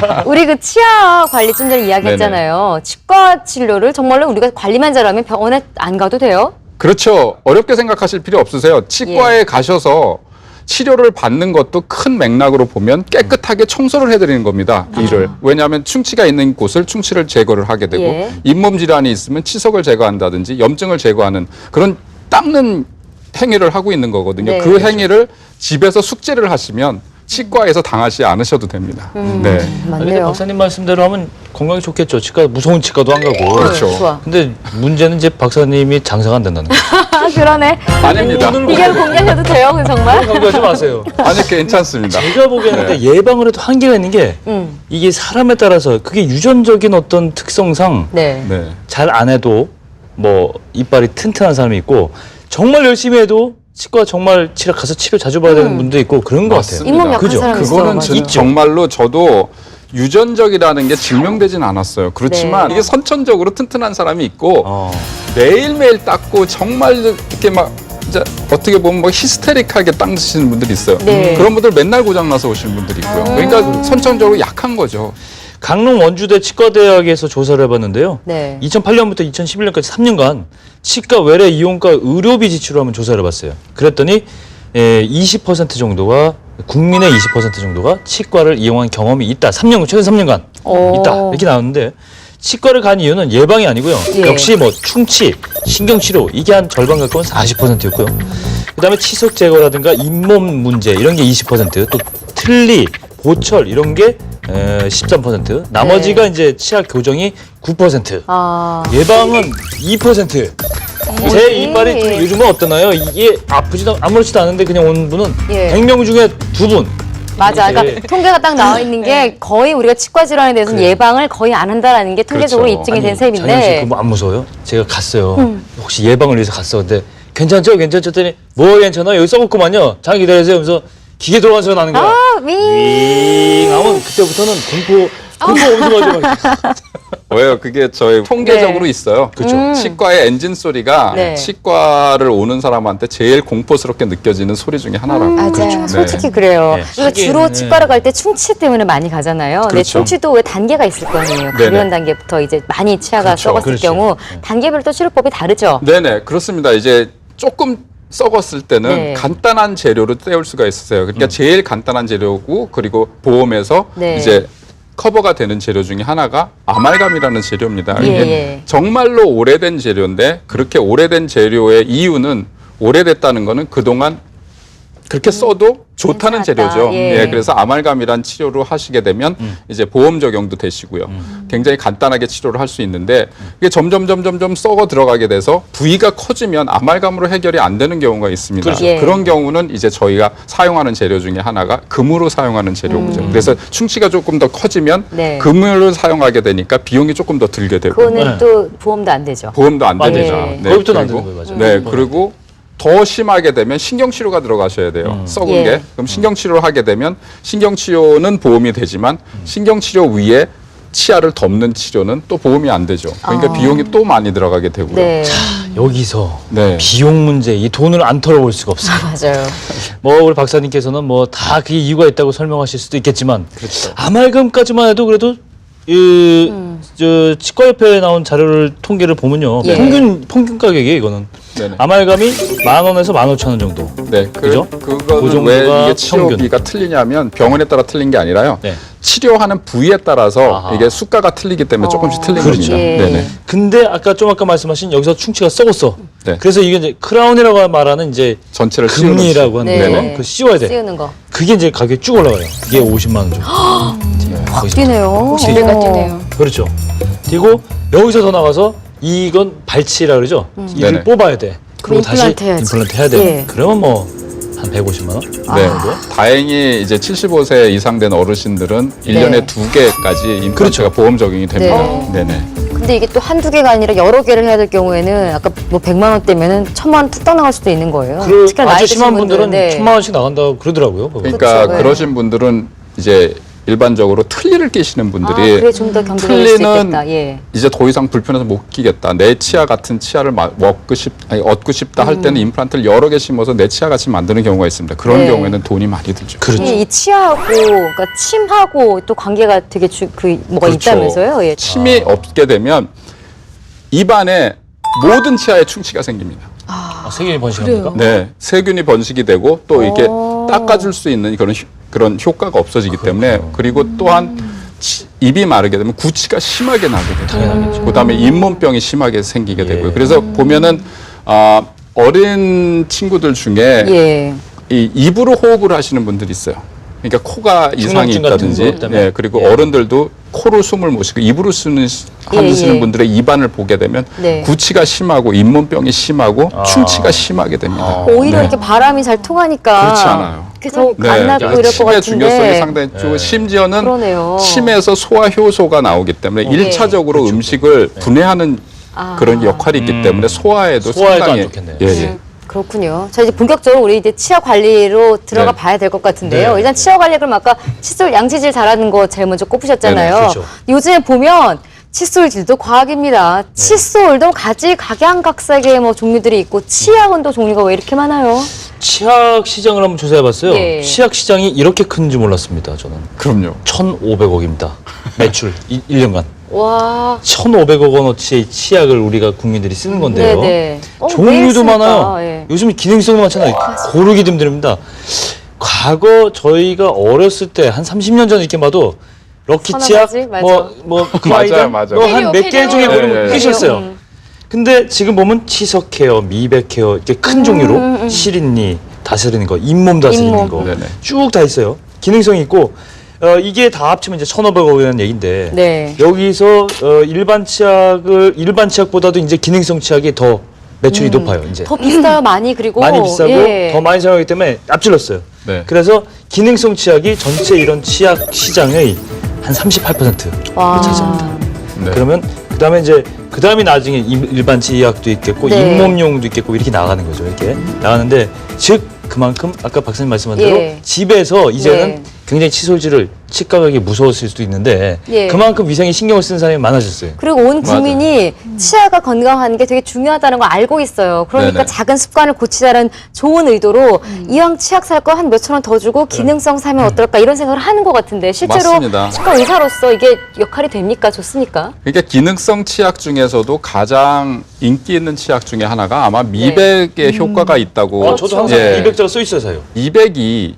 우리 그 치아 관리 좀 전에 이야기했잖아요. 치과 치료를 정말로 우리가 관리만 잘하면 병원에 안 가도 돼요? 그렇죠. 어렵게 생각하실 필요 없으세요. 치과에 예. 가셔서 치료를 받는 것도 큰 맥락으로 보면 깨끗하게 청소를 해드리는 겁니다. 이를 왜냐하면 충치가 있는 곳을 충치를 제거를 하게 되고 예. 잇몸 질환이 있으면 치석을 제거한다든지 염증을 제거하는 그런 닦는 행위를 하고 있는 거거든요. 네. 그 행위를 집에서 숙제를 하시면 치과에서 당하지 않으셔도 됩니다. 네. 아니, 근데 맞네요. 박사님 말씀대로 하면 건강이 좋겠죠. 치과 무서운 치과도 안 가고. 그렇죠. 좋아. 근데 문제는 이제 박사님이 장사가 안 된다는 거예요. 아, 그러네. 아닙니다. 이걸 공개하셔도 돼요, 그 정말? 강조하지 마세요. 아니 괜찮습니다. 제가 보기에는 근데 예방을 해도 한계가 있는 게 음. 이게 사람에 따라서 그게 유전적인 어떤 특성상 네. 네. 잘 안 해도 뭐 이빨이 튼튼한 사람이 있고 정말 열심히 해도 치과 정말 치료 가서 치료 자주 받아야 되는 분도 있고 그런 것 같아요. 맞습니다. 잇몸 약한 그죠? 사람 있어. 그거는 맞아. 진- 정말로 저도 유전적이라는 게 증명되진 않았어요. 그렇지만 네. 이게 선천적으로 튼튼한 사람이 있고 어. 매일매일 닦고 정말 이렇게 막 진짜 어떻게 보면 뭐 히스테릭하게 닦으시는 분들이 있어요. 네. 그런 분들 맨날 고장 나서 오시는 분들이 있고요. 그러니까 선천적으로 약한 거죠. 강릉 원주대 치과대학에서 조사를 해봤는데요. 네. 2008년부터 2011년까지 3년간 치과 외래 이용과 의료비 지출을 한번 조사를 해봤어요. 그랬더니 에, 20% 정도가 국민의 20% 정도가 치과를 이용한 경험이 있다. 3년 최근 3년간 오. 있다 이렇게 나왔는데 치과를 간 이유는 예방이 아니고요. 예. 역시 뭐 충치, 신경치료 이게 한 절반 가까운 40%였고요. 그다음에 치석 제거라든가 잇몸 문제 이런 게 20%또 틀니, 보철 이런 게 에, 13% 나머지가 네. 이제 치아 교정이 9% 아. 예방은 2%. 제 이빨이 좀 요즘은 어떠나요? 이게 아프지도 아무렇지도 않은데 그냥 온 분은 예. 100명 중에 두 분. 맞아. 예. 그러니까 통계가 딱 나와 있는 게 거의 우리가 치과 질환에 대해서는 그래. 예방을 거의 안 한다라는 게 통계적으로 그렇죠. 입증이 된 장현 씨 셈인데. 그거 안 무서워요? 제가 갔어요. 음. 혹시 예방을 위해서 갔어. 근데 괜찮죠? 괜찮죠? 했더니 뭐 괜찮아? 여기 써먹구만요. 잠깐 기다리세요. 하면서 기계 돌아가는 소리가 나는 거야. 아, 위. 윙 하면 그때부터는 공포 공포 엄청 하죠. 왜요? 그게 저희 통계적으로 네. 있어요. 그렇죠. 치과의 엔진 소리가 네. 치과를 오는 사람한테 제일 공포스럽게 느껴지는 소리 중에 하나라고. 맞아요. 그렇죠. 솔직히 네. 그래요. 네. 그러니까 주로 하긴, 치과를 갈때 충치 때문에 많이 가잖아요. 근데 그렇죠. 충치도 왜 단계가 있을 거 아니에요. 가벼운 네네. 단계부터 이제 많이 치아가 그렇죠. 썩었을 그렇지. 경우 단계별로 또 치료법이 다르죠. 네네 그렇습니다. 이제 조금 썩었을 때는 네. 간단한 재료로 때울 수가 있어요. 그러니까 제일 간단한 재료고 그리고 보험에서 네. 이제 커버가 되는 재료 중에 하나가 아말감이라는 재료입니다. 예, 이게 예. 정말로 오래된 재료인데 그렇게 오래된 재료의 이유는 오래됐다는 거는 그동안 그렇게 써도 좋다는 괜찮았다. 재료죠. 예. 예. 그래서 아말감이란 치료를 하시게 되면 이제 보험 적용도 되시고요. 굉장히 간단하게 치료를 할 수 있는데 이게 점점 점점 점 썩어 들어가게 돼서 부위가 커지면 아말감으로 해결이 안 되는 경우가 있습니다. 그렇죠. 예. 그런 경우는 이제 저희가 사용하는 재료 중에 하나가 금으로 사용하는 재료죠. 그래서 충치가 조금 더 커지면 음. 네. 금을 사용하게 되니까 비용이 조금 더 들게 되고 그거는 네. 또 보험도 안 되죠. 보험도 안 맞아요. 됩니다. 예. 거기부터는 안 되는 거예요, 맞아요. 네, 음. 그리고 더 심하게 되면 신경치료가 들어가셔야 돼요. 썩은 예. 게. 그럼 신경치료를 하게 되면 신경치료는 보험이 되지만 신경치료 위에 치아를 덮는 치료는 또 보험이 안 되죠. 그러니까 아. 비용이 또 많이 들어가게 되고요. 네. 여기서 네. 비용 문제, 이 돈을 안 털어볼 수가 없어요. 맞아요. 뭐 우리 박사님께서는 뭐 다 그게 이유가 있다고 설명하실 수도 있겠지만 그렇죠. 아말감까지만 해도 그래도 이, 저 치과협회에 나온 자료를 통계를 보면요 예. 평균 평균 가격이 이거는 네네. 아말감이 만 원에서 만 오천 원 정도. 네, 그, 그죠? 그거는 그 정도가 왜 이게 평균. 치료비가 틀리냐면 병원에 따라 틀린 게 아니라요. 네. 치료하는 부위에 따라서 아하. 이게 수가가 틀리기 때문에 조금씩 틀린 그렇죠. 겁니다. 예. 네네. 근데 아까 좀 아까 말씀하신 여기서 충치가 썩었어. 네. 그래서 이게 이제 크라운이라고 말하는 이제 전체를 씌우는 금리라고 시- 하는 네. 거. 그 씌워야 돼. 씌우는 거. 그게 이제 가격이 쭉 올라가요. 그게 50만 원 정도. 확 뛰네요. 50배가 뛰네요. 그렇죠. 그리고 여기서 더 나가서 이건 발치라 그러죠. 이를 네네. 뽑아야 돼. 그리고 다시 임플란트 해야지. 임플란트 해야 돼. 예. 그러면 뭐 한 150만 원? 네. 다행히 이제 75세 이상 된 어르신들은 일 1년에 네. 두 개까지 임플란트가 그렇죠. 보험 적용이 됩니다. 네. 네. 네 근데 이게 또 한두 개가 아니라 여러 개를 해야 될 경우에는 아까 뭐 100만 원대면은 천만 원 툭 떠나갈 수도 있는 거예요. 그 특히나 나이 아주 드신 심한 분들은 분들은, 네. 천만 원씩 나간다고 그러더라고요. 그거. 그러니까 그렇죠. 네. 그러신 분들은 이제 일반적으로 틀니를 끼시는 아, 분들이 그래 좀더 경계될 수 틀니는 있겠다. 예. 이제 더 이상 불편해서 못 끼겠다. 내 치아 같은 치아를 마- 먹고 싶, 아니, 얻고 싶다 할 때는 임플란트를 여러 개 심어서 내 치아 같이 만드는 경우가 있습니다. 그런 음. 네. 경우에는 돈이 많이 들죠. 그렇죠. 이, 이 치아하고 그러니까 침하고 또 관계가 되게 주, 그 뭐가 그렇죠. 있다면서요? 예. 침이 없게 되면 입안에 모든 치아에 충치가 생깁니다. 아, 세균이 번식합니까? 네, 세균이 번식이 되고 또 이게 오. 닦아줄 수 있는 그런 효- 그런 효과가 없어지기 때문에 그리고 또한 치- 입이 마르게 되면 구취가 심하게 나게 되죠. 그다음에 잇몸병이 심하게 생기게 예. 되고요. 그래서 보면은 아, 어린 친구들 중에 예. 이 입으로 호흡을 하시는 분들이 있어요. 그러니까 코가 이상이 충농증 같은 있다든지, 때문에. 예, 그리고 예. 어른들도 코로 숨을 못 쉬고 입으로 쓰는 예, 하시는 예. 분들의 입안을 보게 되면 네. 구취가 심하고 잇몸병이 심하고 아. 충치가 심하게 됩니다. 오히려 네. 이렇게 바람이 잘 통하니까 그렇지 않아요. 그래서 네, 안 나고 이럴 것 침의 같은데. 중요성이 상당히 좀 네. 심지어는 그러네요. 침에서 소화 효소가 나오기 때문에 일 1차적으로 음식을 분해하는 아. 그런 역할이 있기 음. 때문에 소화에도 소화에도 상당히 안 좋겠네요. 예, 음, 예. 그렇군요. 자 이제 본격적으로 우리 이제 치아 관리로 들어가 네. 봐야 될 것 같은데요. 네, 일단 네. 치아 관리 그럼 아까 칫솔 양치질 잘하는 거 제일 먼저 꼽으셨잖아요. 네, 네, 그렇죠. 요즘에 보면 칫솔질도 과학입니다. 네. 칫솔도 가지 각양각색의 뭐 종류들이 있고 치약은 또 종류가 왜 이렇게 많아요? 치약 시장을 한번 조사해봤어요. 예. 치약 시장이 이렇게 큰줄 몰랐습니다. 저는 그럼요. 1,500억입니다. 매출 이 1년간. 와. 1,500억 원어치의 치약을 우리가 국민들이 쓰는 건데요. 네네. 어, 매일 종류도 쓰니까, 많아요. 예. 요즘 기능성도 많잖아요. 고르기도 힘듭니다. 과거 저희가 어렸을 때 한 30년 전 이렇게 봐도 럭키 치약? 맞아. 뭐, 뭐, 클라이덴, 맞아요. 뭐한 몇개 페리오, 중에 페리오. 고르면 예, 예. 끝이 없어요. 음. 근데 지금 보면 치석 케어, 미백 케어 이렇게 큰 종류로 시린니 다스리는 거, 잇몸 다스리는 잇몸. 거 네네. 쭉다 있어요. 기능성이 있고 어, 이게 다 합치면 이제 1,500억이라는 얘기인데 네. 여기서 어, 일반 치약을 일반 치약보다도 이제 기능성 치약이 더 매출이 높아요. 이제 더 비싸요 많이 그리고 많이 비싸고 예. 더 많이 사용하기 때문에 앞질렀어요. 네. 그래서 기능성 치약이 전체 이런 치약 시장의 한 38%를 와. 차지합니다. 네. 그러면 그다음에 이제 그다음에 나중에 일- 일반 치약도 있겠고 네. 잇몸용도 있겠고 이렇게 나가는 거죠. 이렇게 나가는데 즉 그만큼 아까 박사님 말씀한 대로 예. 집에서 이제는 예. 굉장히 칫솔질을 치과 가기 무서웠을 수도 있는데 예. 그만큼 위생에 신경을 쓰는 사람이 많아졌어요. 그리고 온 국민이 치아가 건강하는 게 되게 중요하다는 걸 알고 있어요. 그러니까 네네. 작은 습관을 고치자는 좋은 의도로 이왕 치약 살 거 한 몇천 원 더 주고 기능성 사면 어떨까 이런 생각을 하는 것 같은데 실제로 맞습니다. 치과 의사로서 이게 역할이 됩니까? 좋습니까? 그러니까 기능성 치약 중에서도 가장 인기 있는 치약 중에 하나가 아마 미백에 효과가 있다고. 어, 저도 항상 예. 200자가 써 있어요, 사요. 미백이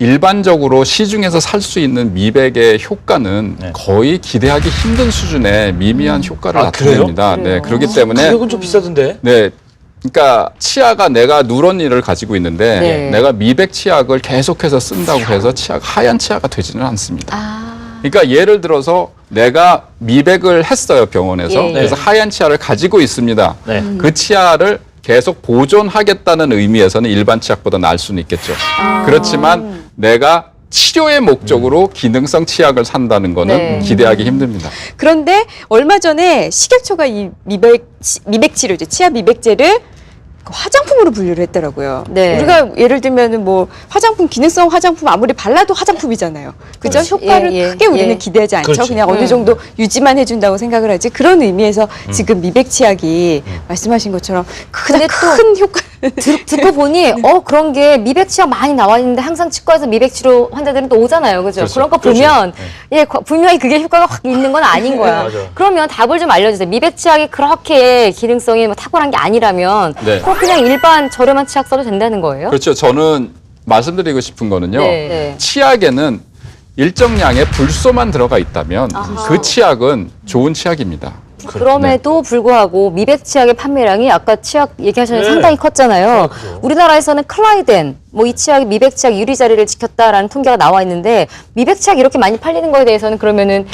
일반적으로 시중에서 살 수 있는 미백의 효과는 네. 거의 기대하기 힘든 수준의 미미한 효과를 아, 그래요? 나타냅니다. 네, 그래요? 그렇기 때문에 가격은 좀 비싸던데. 네. 그러니까 치아가 내가 누런니를 가지고 있는데 네. 내가 미백 치약을 계속해서 쓴다고 해서 치아가 하얀 치아가 되지는 않습니다. 아. 그러니까 예를 들어서 내가 미백을 했어요 병원에서 예. 그래서 네. 하얀 치아를 가지고 있습니다. 네. 그 치아를 계속 보존하겠다는 의미에서는 일반 치약보다 나을 수는 있겠죠. 아. 그렇지만 내가 치료의 목적으로 기능성 치약을 산다는 거는 네. 기대하기 힘듭니다. 그런데 얼마 전에 식약처가 이 미백 치- 미백 치료제 치아 미백제를 그 화장품으로 분류를 했더라고요. 네. 우리가 예를 들면은 뭐 화장품 기능성 화장품 아무리 발라도 화장품이잖아요. 그죠? 그렇지. 효과를 예, 예, 크게 우리는 예. 기대하지 않죠. 그렇지. 그냥 어느 음. 정도 유지만 해준다고 생각을 하지. 그런 의미에서 지금 미백 치약이 말씀하신 것처럼 근데 그냥 큰 효과. 들, 듣고 보니 어 그런 게 미백 치약 많이 나와 있는데 항상 치과에서 미백 치료 환자들은 또 오잖아요, 그죠? 그렇죠. 그런거 그렇죠. 보면 예 거- 분명히 그게 효과가 확 있는 건 아닌 거야. 맞아. 그러면 답을 좀 알려주세요. 미백 치약이 그렇게 기능성이 뭐 탁월한 게 아니라면 네. 그럼 그냥 일반 저렴한 치약 써도 된다는 거예요? 그렇죠. 저는 말씀드리고 싶은 거는요. 네. 네. 치약에는 일정량의 불소만 들어가 있다면 아하. 그 치약은 좋은 치약입니다. 그럼에도 불구하고 미백 치약의 판매량이 아까 치약 얘기하셨는데 네. 상당히 컸잖아요. 그죠. 우리나라에서는 클라이덴, 뭐 이 치약이 미백 치약 유리 자리를 지켰다라는 통계가 나와 있는데 미백 치약 이렇게 많이 팔리는 거에 대해서는 그러면은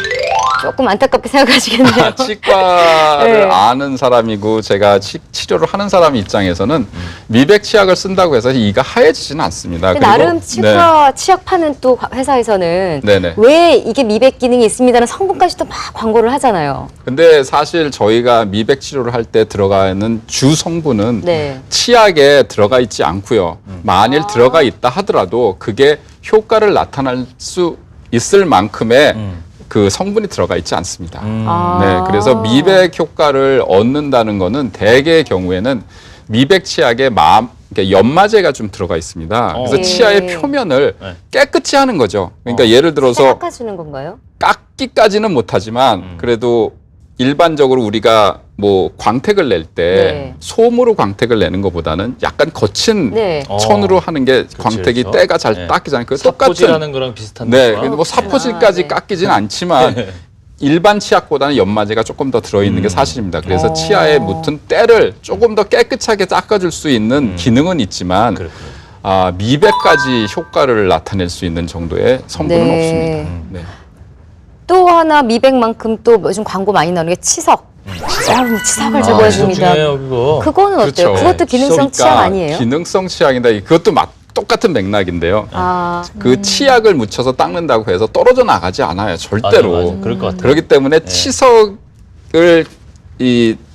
조금 안타깝게 생각하시겠네요. 치과를 네. 아는 사람이고 제가 치, 치료를 하는 사람 입장에서는 미백 치약을 쓴다고 해서 이가 하얘지지는 않습니다. 근데 나름 치과 치약 파는 또 회사에서는 네네. 왜 이게 미백 기능이 있습니다는 성분까지도 막 광고를 하잖아요. 근데 사실 저희가 미백 치료를 할 때 들어가는 주 성분은 네. 치약에 들어가 있지 않고요. 만일 아. 들어가 있다 하더라도 그게 효과를 나타날 수 있을 만큼의 음. 그 성분이 들어가 있지 않습니다. 음. 아. 네, 그래서 미백 효과를 얻는다는 거는 대개의 경우에는 미백 치약에 마음, 그러니까 연마제가 좀 들어가 있습니다. 그래서 어. 치아의 네. 표면을 네. 깨끗이 하는 거죠. 그러니까 어. 예를 들어서 깎아주는 건가요? 깎기까지는 못하지만 음. 그래도 일반적으로 우리가 뭐 광택을 낼때 네. 솜으로 광택을 내는 것보다는 약간 거친 네. 어. 천으로 하는 게 광택이 그렇죠. 때가 잘 네. 닦이잖아요. 그 똑같은 삿포질하는 거랑 비슷한 네. 근데 뭐 사포질까지 아, 네. 깎이진 않지만 일반 치약보다는 연마제가 조금 더 들어있는 게 음. 사실입니다. 그래서 어. 치아에 묻은 때를 조금 더 깨끗하게 닦아줄 수 있는 음. 기능은 있지만 그렇군요. 아, 미백까지 효과를 나타낼 수 있는 정도의 성분은 네. 없습니다. 음. 네. 또 하나 미백만큼 또 요즘 광고 많이 나오는 게 치석. 아, 치석을 아, 제거해줍니다. 중요해요, 그거. 그거는 어때요? 그렇죠. 그것도 기능성 치약 아니에요? 기능성 치약인데 그것도 막 똑같은 맥락인데요. 아, 그 치약을 묻혀서 닦는다고 해서 떨어져 나가지 않아요. 절대로. 맞아, 맞아. 그럴 것 같아요. 그렇기 때문에 네. 치석을 이 때-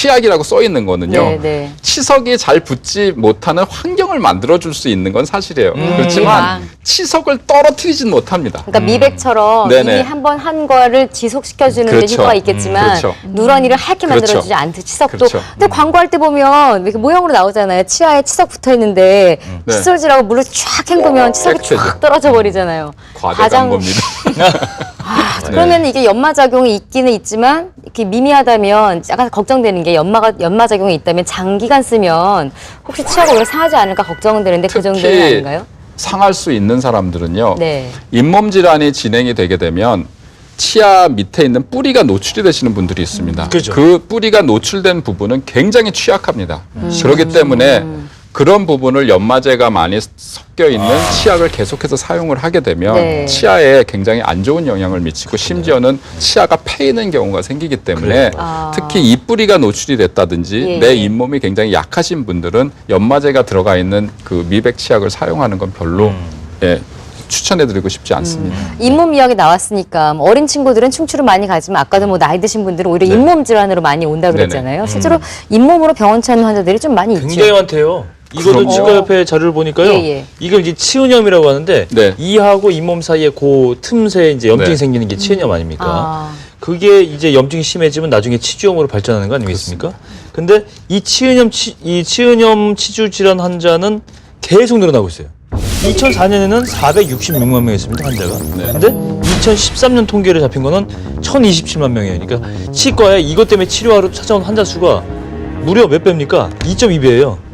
치약이라고 써 있는 거는요. 네, 네. 치석이 잘 붙지 못하는 환경을 만들어 줄 수 있는 건 사실이에요. 음. 그렇지만 치석을 떨어뜨리진 못합니다. 그러니까 미백처럼 네네. 이미 한 번 한 거를 지속시켜 주는 데 그렇죠. 효과가 있겠지만 음, 그렇죠. 누런이를 하얗게 그렇죠. 만들어 주지 않듯 치석도 그렇죠. 근데 광고할 때 보면 이렇게 모형으로 나오잖아요 치아에 치석 붙어 있는데 네. 칫솔질하고 물을 쫙 헹구면 치석이. 쫙 떨어져 버리잖아요 가장- 광고입니다. 아, 네. 그러면 이게 연마 작용이 있기는 있지만 이렇게 미미하다면 약간 걱정되는 게 연마가 연마 작용이 있다면 장기간 쓰면 혹시 치아가 오래 상하지 않을까 걱정은 되는데 그 정도는 특히 아닌가요? 상할 수 있는 사람들은요. 네. 잇몸 질환이 진행이 되게 되면 치아 밑에 있는 뿌리가 노출이 되시는 분들이 있습니다. 그렇죠. 그 뿌리가 노출된 부분은 굉장히 취약합니다. 그렇기 때문에 그런 부분을 연마제가 많이 섞여 있는 치약을 계속해서 사용을 하게 되면 네. 치아에 굉장히 안 좋은 영향을 미치고 심지어는 치아가 패이는 경우가 생기기 때문에 아. 특히 이 뿌리가 노출이 됐다든지 예, 내 예. 잇몸이 굉장히 약하신 분들은 연마제가 들어가 있는 그 미백 치약을 사용하는 건 별로 음. 예, 추천해드리고 싶지 않습니다. 잇몸 이야기 나왔으니까 뭐 어린 친구들은 충치로 많이 가지만 아까도 뭐 나이 드신 분들은 오히려 네. 잇몸 질환으로 많이 온다 그랬잖아요. 실제로 잇몸으로 병원 찾는 환자들이 좀 많이 있죠. 굉장히 많대요. 그럼요. 치과 옆에 자료를 보니까요. 예, 예. 이걸 이제 치은염이라고 하는데 네. 이하고 잇몸 사이에 그 틈새에 이제 염증이 네. 생기는 게 치은염 아닙니까? 아, 그게 이제 염증이 심해지면 나중에 치주염으로 발전하는 거 아니겠습니까? 근데 이 치은염 치, 이 치은염 치주 질환 환자는 계속 늘어나고 있어요. 2004년에는 466만 명이었습니다 환자가. 네. 근데 2013년 통계를 잡힌 거는 1,027만 명이에요. 그러니까 치과에 이것 때문에 치료하러 찾아온 환자 수가 무려 몇 배입니까? 2.2배예요.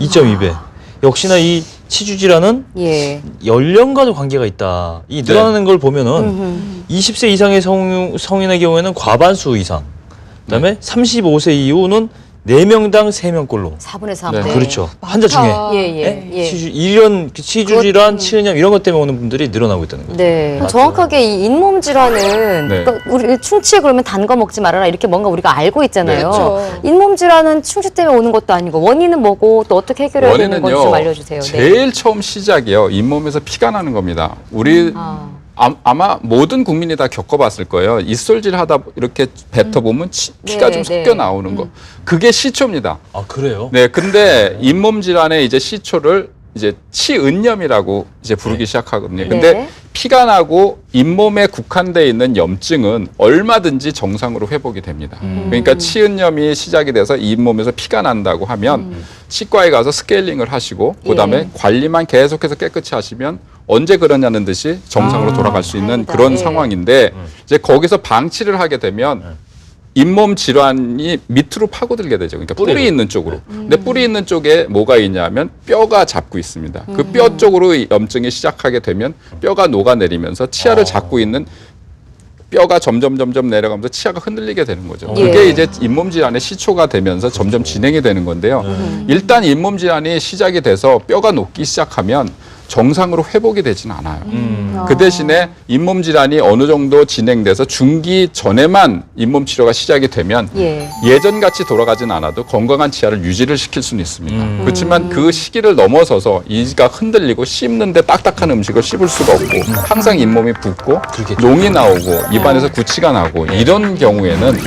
예? 2.2배. 역시나 이 치주 질환은 예. 연령과도 관계가 있다. 이 늘어나는 걸 보면은 음흠. 20세 이상의 성, 성인의 경우에는 과반수 이상. 그다음에 35세 이후는 4명당 3명꼴로. 4분의 3. 네. 그렇죠. 환자 중에. 예, 예, 예. 치주, 이런 치주 질환, 치은염 이런 것 때문에 오는 분들이 늘어나고 있다는 거죠. 네. 정확하게 이 잇몸 질환은 네. 그러니까 우리 충치에 그러면 단 거 먹지 말아라 이렇게 뭔가 우리가 알고 있잖아요. 네, 그렇죠. 잇몸 질환은 충치 때문에 오는 것도 아니고 원인은 뭐고 또 어떻게 해결해야 되는 건지 좀 알려주세요. 네. 제일 처음 시작이요. 잇몸에서 피가 나는 겁니다. 우리 아. 아, 마 모든 국민이 다 겪어봤을 거예요. 입술질 하다 이렇게 뱉어보면 치- 피가 네, 좀 네. 섞여 나오는 거. 그게 시초입니다. 아, 그래요? 네, 근데 잇몸 질환의 이제 시초를 이제 치은염이라고 이제 부르기 시작하거든요. 근데 네. 피가 나고 잇몸에 국한돼 있는 염증은 얼마든지 정상으로 회복이 됩니다. 그러니까 치은염이 시작이 돼서 잇몸에서 피가 난다고 하면 치과에 가서 스케일링을 하시고 그다음에 예. 관리만 계속해서 깨끗이 하시면 언제 그러냐는 듯이 정상으로 아, 돌아갈 수 있는 다행이다. 그런 예. 상황인데 이제 거기서 방치를 하게 되면 잇몸 질환이 밑으로 파고들게 되죠. 그러니까 뿌리 뿌리로. 있는 쪽으로. 근데 뿌리 있는 쪽에 뭐가 있냐면 뼈가 잡고 있습니다. 그 음. 뼈 쪽으로 이 염증이 시작하게 되면 뼈가 녹아내리면서 치아를 어. 잡고 있는 뼈가 점점 점점 내려가면서 치아가 흔들리게 되는 거죠. 예. 그게 이제 잇몸 질환의 시초가 되면서 점점 진행이 되는 건데요. 일단 잇몸 질환이 시작이 돼서 뼈가 녹기 시작하면 정상으로 회복이 되지는 않아요. 음. 그 대신에 잇몸 질환이 어느 정도 진행돼서 중기 전에만 잇몸 치료가 시작이 되면 예. 예전 같이 돌아가진 않아도 건강한 치아를 유지를 시킬 수는 있습니다. 음. 그렇지만 그 시기를 넘어서서 이가 흔들리고 씹는데 딱딱한 음식을 씹을 수가 없고 항상 잇몸이 붓고 그렇겠죠. 농이 나오고 입안에서 구취가 나고 이런 경우에는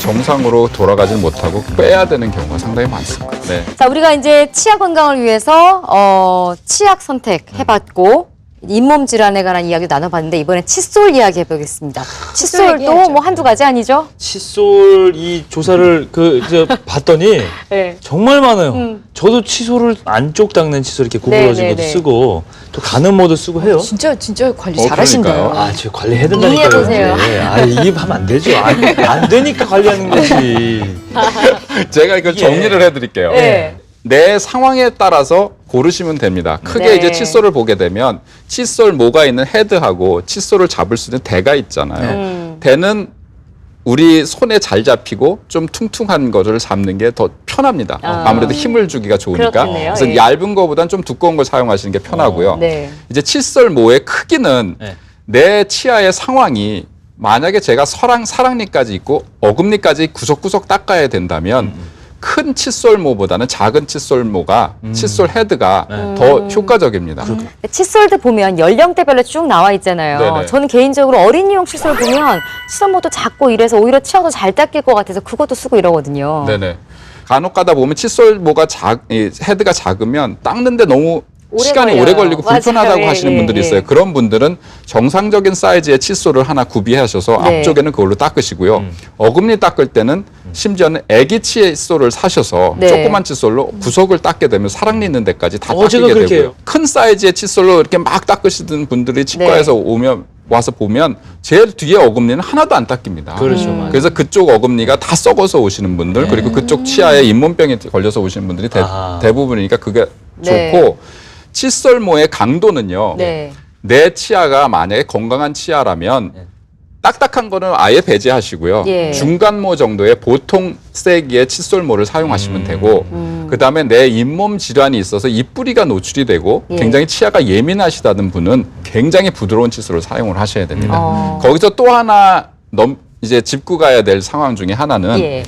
정상으로 돌아가질 못하고 빼야 되는 경우가 상당히 많습니다. 네. 자, 우리가 이제 치아 건강을 위해서 어, 치약 선택 해봤고 잇몸 질환에 관한 이야기 나눠봤는데 이번엔 칫솔 이야기 해보겠습니다. 칫솔도 얘기하죠. 뭐 한두 가지 아니죠? 칫솔 이 조사를 그 이제 봤더니 네. 정말 많아요. 음. 저도 칫솔을 안쪽 닦는 칫솔 이렇게 구부러진 네, 네, 것도 네. 쓰고 또 가는 모드 쓰고 해요. 진짜 진짜 관리 어, 잘하신다요. 그러니까요. 아, 저 관리해야 된다니까요. 이해해보세요. 이제. 아, 이입하면 안 되죠. 안, 안 되니까 관리하는 거지. 제가 이걸 이게- 정리를 해드릴게요. 네. 내 상황에 따라서 고르시면 됩니다. 크게 네. 이제 칫솔을 보게 되면 칫솔 모가 있는 헤드하고 칫솔을 잡을 수 있는 대가 있잖아요. 음. 대는 우리 손에 잘 잡히고 좀 퉁퉁한 거를 잡는 게 더 편합니다. 아. 아. 무래도 힘을 주기가 좋으니까. 그렇겠네요. 그래서 예. 얇은 거보단 좀 두꺼운 걸 사용하시는 게 편하고요. 네. 이제 칫솔 모의 크기는 네. 내 치아의 상황이 만약에 제가 서랑 사랑니까지 있고 어금니까지 구석구석 닦아야 된다면 음, 큰 칫솔모보다는 작은 칫솔모가 칫솔 헤드가 네. 더 효과적입니다. 칫솔도 보면 연령대별로 쭉 나와 있잖아요. 네네. 저는 개인적으로 어린이용 칫솔 보면 칫솔모도 작고 이래서 오히려 치아도 잘 닦일 것 같아서 그것도 쓰고 이러거든요. 네네. 간혹 가다 보면 칫솔모가 작, 이 헤드가 작으면 닦는데 너무 시간이 걸려요. 오래 걸리고 맞아요. 불편하다고 예, 하시는 예, 분들이 예. 있어요. 그런 분들은 정상적인 사이즈의 칫솔을 하나 구비하셔서 네. 앞쪽에는 그걸로 닦으시고요. 음. 어금니 닦을 때는 심지어는 애기 칫솔을 사셔서 네. 조그만 칫솔로 구석을 닦게 되면 사랑니 있는 데까지 다 어, 제가 닦이게 그렇게 되고요. 해요. 큰 사이즈의 칫솔로 이렇게 막 닦으시던 분들이 치과에서 네. 오면 와서 보면 제일 뒤에 어금니는 하나도 안 닦입니다. 그렇죠. 맞아요. 그래서 그쪽 어금니가 다 썩어서 오시는 분들 그리고 그쪽 치아에 잇몸병에 걸려서 오시는 분들이 대, 아. 부분이니까 그게 네. 좋고 칫솔모의 강도는요. 네. 내 치아가 만약에 건강한 치아라면 네. 딱딱한 거는 아예 배제하시고요. 예. 중간모 정도의 보통 세기의 칫솔모를 사용하시면 음. 되고 그다음에 내 잇몸 질환이 있어서 입뿌리가 노출이 되고 예. 굉장히 치아가 예민하시다는 분은 굉장히 부드러운 칫솔을 사용을 하셔야 됩니다. 어. 거기서 또 하나 넘 이제 짚고 가야 될 상황 중에 하나는 예.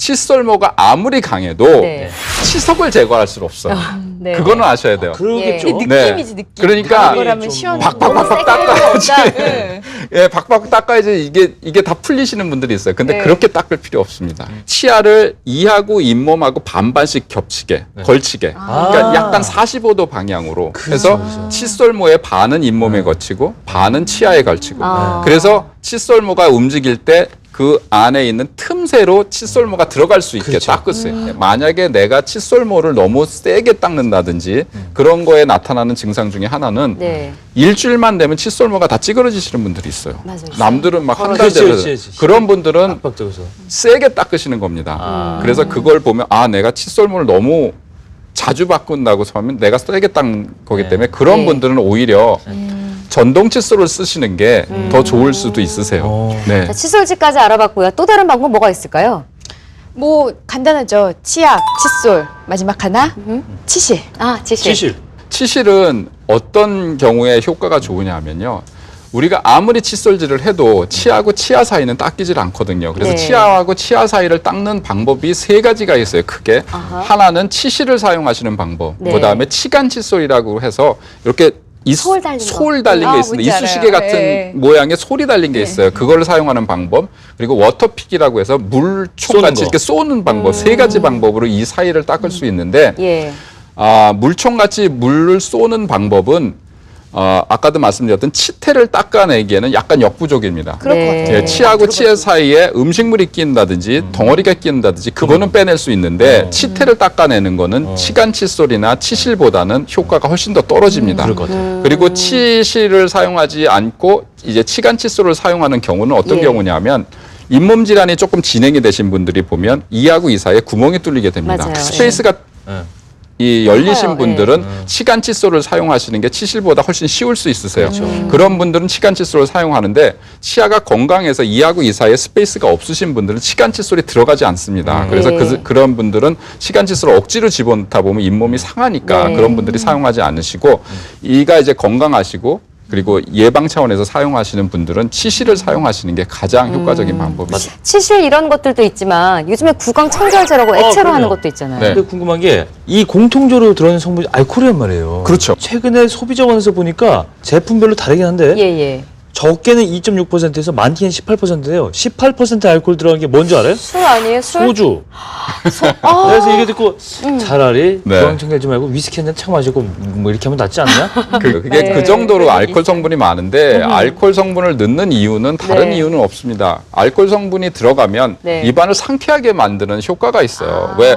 칫솔모가 아무리 강해도 네. 치석을 제거할 수 없어요. 네. 그거는 아셔야 돼요. 그러겠죠. 예. 느낌이지 느낌. 그러니까 그거라면 좀 시원해. 박박박박 닦아야지. 네. 예, 박박 닦아야지 이게 이게 다 풀리시는 분들이 있어요. 근데 네. 그렇게 닦을 필요 없습니다. 치아를 이하고 잇몸하고 반반씩 겹치게, 걸치게. 그러니까 아. 약간 45도 방향으로 해서 그렇죠. 칫솔모의 반은 잇몸에 거치고 반은 치아에 걸치고. 아. 그래서 칫솔모가 움직일 때 그 안에 있는 틈새로 칫솔모가 들어갈 수 있게 그렇죠. 닦으세요. 만약에 내가 칫솔모를 너무 세게 닦는다든지 그런 거에 나타나는 증상 중에 하나는 네. 일주일만 되면 칫솔모가 다 찌그러지시는 분들이 있어요. 맞아요. 남들은 막 한 달 그렇지, 되면 그렇지, 그렇지. 그런 분들은 빡빡적어서. 세게 닦으시는 겁니다. 아. 그래서 그걸 보면 아 내가 칫솔모를 너무 자주 바꾼다고 하면 내가 세게 닦는 거기 네. 때문에 그런 네. 분들은 오히려 전동 칫솔을 쓰시는 게 더 좋을 수도 있으세요. 어. 네. 자, 칫솔질까지 알아봤고요. 또 다른 방법 뭐가 있을까요? 뭐 간단하죠. 치약, 칫솔. 마지막 하나. 치실. 아, 치실. 치실. 치실은 어떤 경우에 효과가 좋으냐면요. 우리가 아무리 칫솔질을 해도 치아하고 치아 사이는 닦이질 않거든요. 그래서 네. 치아하고 치아 사이를 닦는 방법이 세 가지가 있어요. 크게 아하. 하나는 치실을 사용하시는 방법. 네. 그다음에 치간 칫솔이라고 해서 이렇게 이 소울 달린 거. 소울 달린 아, 게 있습니다. 뭔지 이쑤시개 알아요. 같은 네. 모양의 솔이 달린 게 있어요. 그걸 사용하는 방법. 그리고 워터픽이라고 해서 물총 쏘는 같이 거. 이렇게 쏘는 방법. 세 가지 방법으로 이 사이를 닦을 수 있는데 예. 아, 물총같이 물을 쏘는 방법은 어, 아까도 말씀드렸던 치태를 닦아내기에는 약간 역부족입니다. 그럴 네. 것 같아요. 예, 치하고 치아 사이에 음식물이 끼는다든지 덩어리가 끼는다든지 그거는 빼낼 수 있는데 어. 치태를 닦아내는 거는 어. 치간 칫솔이나 치실보다는 효과가 훨씬 더 떨어집니다. 그럴 것 같아요. 그리고 치실을 사용하지 않고 이제 치간 칫솔을 사용하는 경우는 어떤 예. 경우냐면 잇몸 질환이 조금 진행이 되신 분들이 보면 이하고 이 사이에 구멍이 뚫리게 됩니다. 맞아요. 스페이스가 네. 이 열리신 커요. 분들은 예. 치간 칫솔을 사용하시는 게 치실보다 훨씬 쉬울 수 있으세요. 그렇죠. 그런 분들은 치간 칫솔을 사용하는데 치아가 건강해서 이하고 이 사이에 스페이스가 없으신 분들은 치간 칫솔이 들어가지 않습니다. 그래서 네. 그, 그런 분들은 치간 칫솔을 억지로 집어넣다 보면 잇몸이 상하니까 네. 그런 분들이 사용하지 않으시고 이가 이제 건강하시고 그리고 예방 차원에서 사용하시는 분들은 치실을 사용하시는 게 가장 효과적인 방법이죠. 치실 이런 것들도 있지만 요즘에 구강 청결제라고 액체로 그럼요. 하는 것도 있잖아요. 네. 근데 궁금한 게 이 공통적으로 들어있는 성분이 알코올이란 말이에요. 그렇죠. 최근에 소비자원에서 보니까 제품별로 다르긴 한데 예, 예. 적게는 2.6%에서 많게는 18%예요. 18% 알코올 들어간 게 뭔지 알아요? 술 아니에요? 술? 소주. 아. 그래서 이게 듣고 차라리 네. 부황청 내지 말고 위스키 한 잔 차 마시고 뭐 이렇게 하면 낫지 않냐? 그, 그게 네, 그 정도로 그런 알코올 성분이 많은데 알코올 성분을 넣는 이유는 다른 네. 이유는 없습니다. 알코올 성분이 들어가면 네. 입안을 상쾌하게 만드는 효과가 있어요. 아, 왜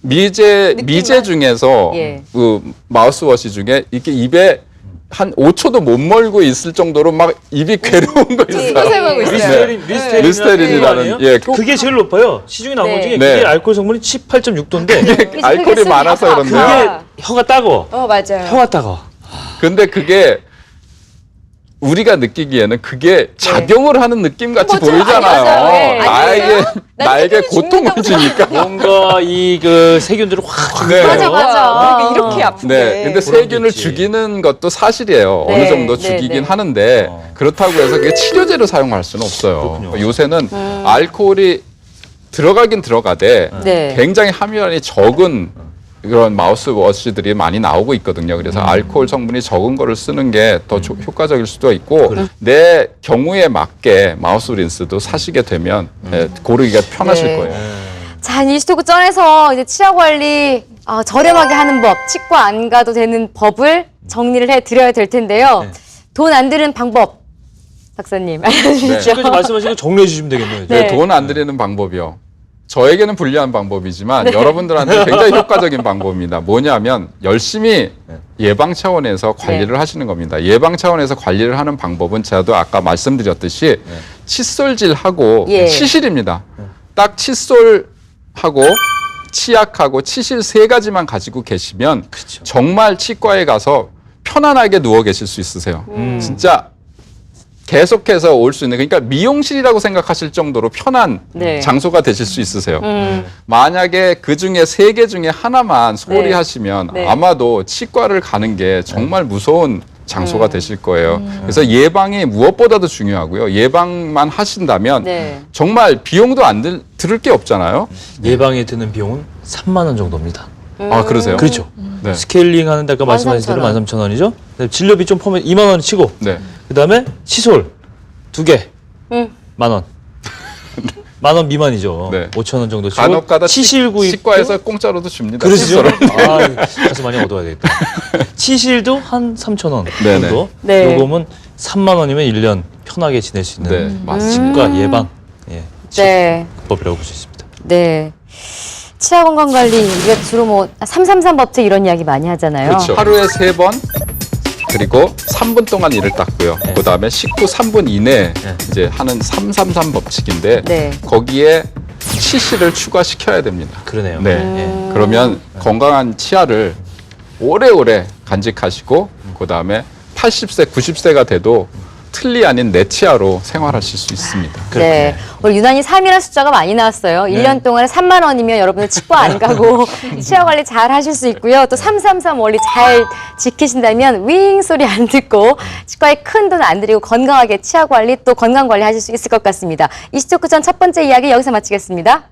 미제 느낌만. 미제 중에서 예. 그 마우스워시 중에 이렇게 입에 한 5초도 못 멀고 있을 정도로 막 입이 괴로운 거 있어요. 리스테린, 리스테린 리스테린이라는, 예, 그- 그게 제일 높아요. 시중에 나온 것 네. 중에 네. 그게 알코올 성분이 18.6도인데 이게 알코올이 그게 많아서 그런데요. 그게 혀가 따가워. 어 맞아요. 혀가 따가워. 근데 그게 우리가 느끼기에는 그게 작용을 하는 느낌 같이 보이잖아요. 예. 나에게 아니었어요? 난 나에게 세균이 고통을 주니까. 뭔가 이 그 세균들을 확 네. 맞아, 맞아. 우리가 이렇게 아픈데. 네, 근데 세균을 게 있지. 죽이는 것도 사실이에요. 네, 어느 정도 네, 죽이긴 네. 하는데 어. 그렇다고 해서 그게 치료제로 사용할 수는 없어요. 그렇군요. 요새는 음. 알코올이 들어가긴 들어가되 네. 굉장히 함유량이 적은 그런 마우스워시들이 많이 나오고 있거든요. 그래서 알코올 성분이 적은 거를 쓰는 게더 효과적일 수도 있고 내 경우에 맞게 마우스 린스도 사시게 되면 예, 고르기가 편하실 네. 거예요. 자, 이스토크 전에서 이제 치아 관리 아, 저렴하게 하는 법, 치과 안 가도 되는 법을 정리를 해 드려야 될 텐데요. 네. 돈안 드는 방법. 박사님 알려주시죠. 지금까지 말씀하신 거 정리해 주시면 되겠네요. 네. 돈안 들이는 방법이요. 저에게는 불리한 방법이지만 여러분들한테 굉장히 효과적인 방법입니다. 뭐냐면 열심히 예방 차원에서 관리를 네. 하시는 겁니다. 예방 차원에서 관리를 하는 방법은 저도 아까 말씀드렸듯이 칫솔질하고 예. 치실입니다. 딱 칫솔하고 치약하고 치실 세 가지만 가지고 계시면 그렇죠. 정말 치과에 가서 편안하게 누워 계실 수 있으세요. 음. 진짜 계속해서 올 수 있는 그러니까 미용실이라고 생각하실 정도로 편한 네. 장소가 되실 수 있으세요. 음, 만약에 그 중에 세 개 중에 하나만 소홀히 네. 하시면 네. 아마도 치과를 가는 게 정말 무서운 장소가 음. 되실 거예요. 그래서 예방이 무엇보다도 중요하고요. 예방만 하신다면 네. 정말 비용도 안 들, 들을 게 없잖아요. 예방에 드는 비용은 3만 원 정도입니다. 아 그러세요? 그렇죠. 네. 스케일링 하는데 아까 말씀하신 대로 13,000원. 13,000원이죠. 진료비 좀 포함해 2만 원 치고 네. 그다음에 칫솔 두 개. 음. 만 원. 만 원 미만이죠. 네. 5천 원 정도 치고 간혹가다 치실구 치, 치과에서 공짜로도 줍니다. 그러시죠? 칫솔을. 아, 가서 많이 얻어야 되겠다. 치실도 한 3천 원 네네. 정도. 네. 요금은 3만 원이면 1년 편하게 지낼 수 있는 네, 맞습니다. 치과 예방 예, 네. 법이라고 볼 수 있습니다. 네. 치아 건강 관리 우리가 주로 뭐 333 법칙 이런 이야기 많이 하잖아요. 그렇죠. 하루에 세 번 그리고 3분 동안 이를 닦고요. 네. 그다음에 식후 3분 이내 네. 이제 하는 333 법칙인데 네. 거기에 치실을 추가시켜야 됩니다. 그러네요. 네. 음. 그러면 건강한 치아를 오래오래 간직하시고 그다음에 80세, 90세가 돼도 틀리 아닌 내 치아로 생활하실 수 있습니다. 네. 오늘 유난히 3이라는 숫자가 많이 나왔어요. 네. 1년 동안에 3만 원이면 여러분들 치과 안 가고 치아 관리 잘 하실 수 있고요. 또 333 원리 잘 지키신다면 윙 소리 안 듣고 치과에 큰 돈 안 들이고 건강하게 치아 관리 또 건강 관리 하실 수 있을 것 같습니다. 이시토크 전 첫 번째 이야기 여기서 마치겠습니다.